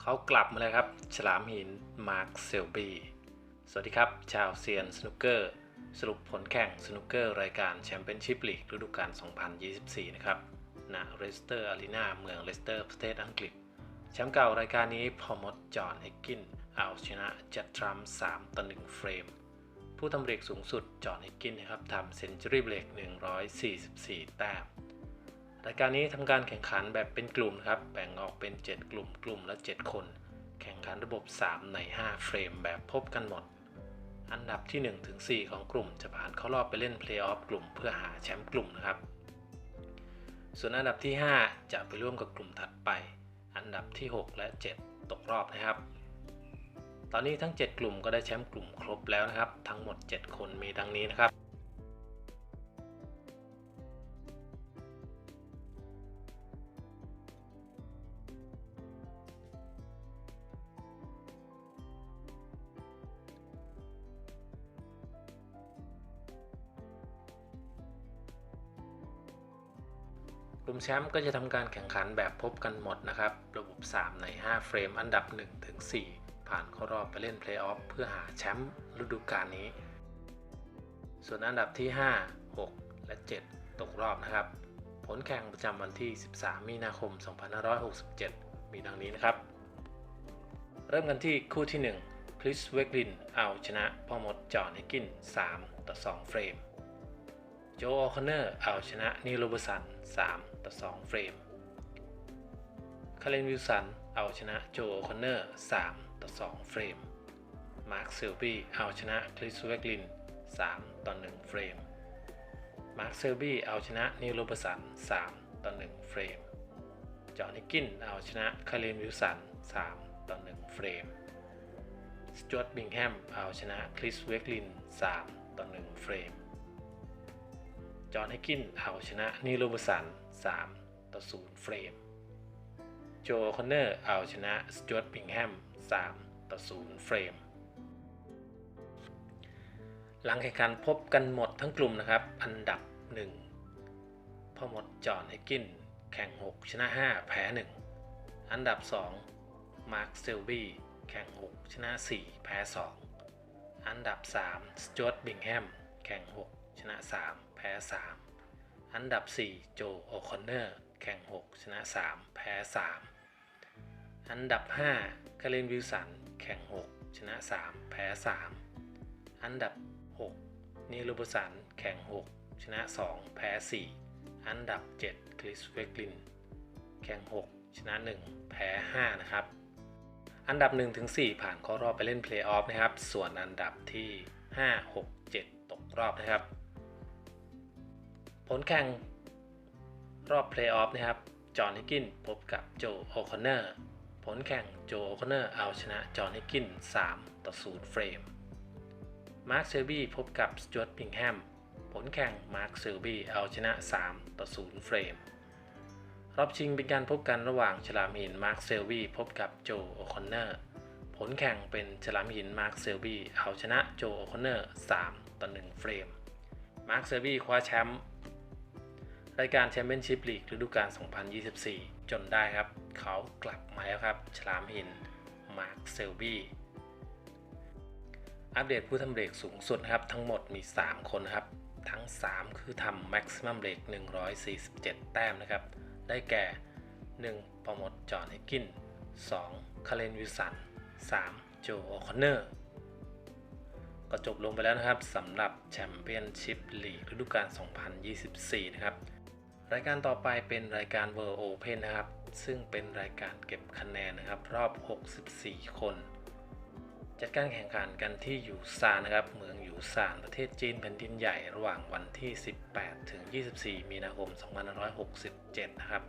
เขากลับมาแล้วครับ ฉลามหินมาร์คเซลบีสวัสดีครับ ชาวเซียนสนุกเกอร์ สรุปผลแข่งสนุกเกอร์รายการแชมเปี้ยนชิพลีกฤดูกาล 2024 นะครับณเรสเตอร์อารีนาเมืองเลสเตอร์ประเทศอังกฤษ แชมป์เก่ารายการนี้พอมดจอห์นเฮกกิน เอาชนะจัดทรัมป์3ต่อ1เฟรม ผู้ทำเบรกสูงสุดจอห์นเฮกกินนะครับทำเซนจูรี่เบรก144 แต้ม รายการนี้ทำการแข่งขันแบบเป็นกลุ่มนะครับ แบ่งออกเป็น 7 กลุ่มกลุ่มละ 7 คน แข่งขันระบบ 3 ใน 5 เฟรมแบบพบกันหมด อันดับที่1ถึง4ของกลุ่มจะผ่านเข้ารอบไปเล่นเพลย์ออฟกลุ่มเพื่อหาแชมป์กลุ่มนะครับ ส่วนอันดับที่ 5 จะไปร่วมกับกลุ่มถัดไป อันดับที่ 6 และ 7 ตกรอบนะครับ ตอนนี้ทั้ง 7 กลุ่มก็ได้แชมป์กลุ่มครบแล้วนะครับ ทั้งหมด 7 คนมีดังนี้นะครับ ลุ่มแชมป์ก็จะทำการแข่งขันแบบพบกันหมดนะครับ ระบบ 3 ใน 5 เฟรมอันดับ1ถึง4ผ่านเข้ารอบไปเล่นเพลย์ออฟเพื่อหาแชมป์ฤดูกาลนี้ ส่วนอันดับที่ 5 6 และ 7 ตกรอบนะครับ ผลแข่งประจำวันที่ 13 มีนาคม 2567 มีดังนี้นะครับ เริ่มกันที่คู่ที่ 1 คริสเวกลินเอาชนะพ่อมดจอห์นเฮกกิน 3 ต่อ 2 เฟรม โจโอคอนเนอร์เอาชนะนิโรบสัน 3 ต่อ 2 เฟรม คาเลนวิลสัน เอาชนะโจโอคอนเนอร์ 3 ต่อ 2 เฟรม มาร์คเซลบี้ เอาชนะคริสเวกลิน 3 ต่อ 1 เฟรม มาร์คเซลบี้ เอาชนะนิโรบสัน 3 ต่อ 1 เฟรม จอห์นนิกกิน เอาชนะคาเลนวิลสัน 3 ต่อ 1 เฟรม สจวตบิงแฮม เอาชนะคริสเวกลิน 3 ต่อ 1 เฟรม จอห์นไฮกินเอาชนะนีโรบสัน 3 ต่อ 0 เฟรม โจคอนเนอร์เอาชนะสจวตบิงแฮม 3 ต่อ 0 เฟรม หลังแข่งขันพบกันหมดทั้งกลุ่มนะครับ อันดับ 1พ่อหมดจอห์นไฮกิน แข่ง 6 ชนะ 5 แพ้ 1 อันดับ 2 มาร์คเซลบี้ แข่ง 6 ชนะ 4 แพ้ 2 อันดับ 3 สจวตบิงแฮม แข่ง 6 ชนะ 3 แพ้ 3 อันดับ 4 โจโอคอนเนอร์ แข่ง 6 ชนะ 3 แพ้ 3 อันดับ 5 คาเลนวิลสัน แข่ง 6 ชนะ 3 แพ้ 3 อันดับ 6นีโรบสัน แข่ง 6 ชนะ 2 แพ้ 4 อันดับ 7 คริสเวกลิน แข่ง 6 ชนะ 1 แพ้ 5 นะครับ อันดับ 1-4 ผ่านเข้ารอบไปเล่นเพลย์ออฟนะครับ ส่วนอันดับที่ 5 6 7 ตกรอบนะครับ ผลแข่งรอบเพลย์ออฟนะครับ จอห์นฮิกกินพบกับโจโอคอนเนอร์ ผลแข่งโจโอคอนเนอร์เอาชนะจอห์นฮิกกิน 3 ต่อ 0 เฟรม มาร์คเซลบี้พบกับสจวตบิงแฮม ผลแข่งมาร์คเซลบี้เอาชนะ 3 ต่อ 0 เฟรม รอบชิงเป็นการพบกันระหว่างฉลามหินมาร์คเซลบี้พบกับโจโอคอนเนอร์ ผลแข่งเป็นฉลามหินมาร์คเซลบี้เอาชนะโจโอคอนเนอร์ 3 ต่อ 1 เฟรม มาร์คเซลบี้คว้าแชมป์ รายการแชมเปี้ยนชิพลีกฤดูกาล 2024 จนได้ครับ เขากลับมาแล้วครับ ฉลามหิน มาร์คเซลบี้ อัปเดตผู้ทำเบรกสูงสุดครับ ทั้งหมดมี 3 คนครับ ทั้ง 3 คือทำแม็กซิมัมเบรก147 แต้มนะครับ ได้แก่ 1. ปอมดจอห์นเฮกกิน 2. คาเลนวิลสัน 3. โจโอคอนเนอร์ก็จบลงไปแล้วนะครับสำหรับแชมเปี้ยนชิพลีกฤดูกาล 2024 นะครับ รายการต่อไปเป็นรายการ World Open นะครับ ซึ่งเป็นรายการเก็บคะแนนนะครับ รอบ 64 คน จัดการแข่งขันกันที่ยูซานนะครับ เมืองยูซานประเทศจีนแผ่นดินใหญ่ระหว่างวันที่ 18 ถึง 24 มีนาคม 2567 นะครับ